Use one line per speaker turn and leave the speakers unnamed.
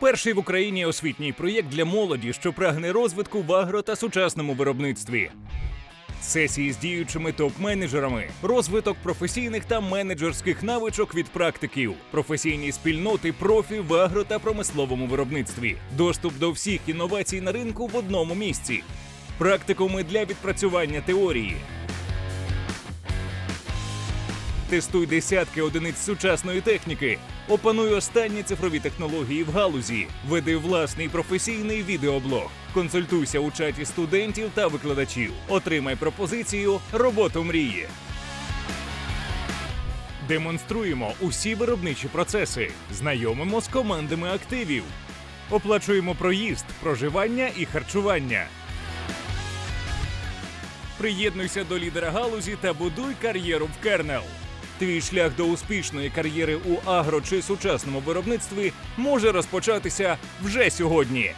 Перший в Україні освітній проєкт для молоді, що прагне розвитку в агро та сучасному виробництві. Сесії з діючими топ-менеджерами, розвиток професійних та менеджерських навичок від практиків, професійні спільноти профі в агро та промисловому виробництві, доступ до всіх інновацій на ринку в одному місці, практикуми для відпрацювання теорії. Тестуй десятки одиниць сучасної техніки. Опануй останні цифрові технології в галузі. Веди власний професійний відеоблог. Консультуйся у чаті студентів та викладачів. Отримай пропозицію роботу мрії. Демонструємо усі виробничі процеси. Знайомимо з командами активів. Оплачуємо проїзд, проживання і харчування. Приєднуйся до лідера галузі та будуй кар'єру в Кернел. Твій шлях до успішної кар'єри у агро чи сучасному виробництві може розпочатися вже сьогодні.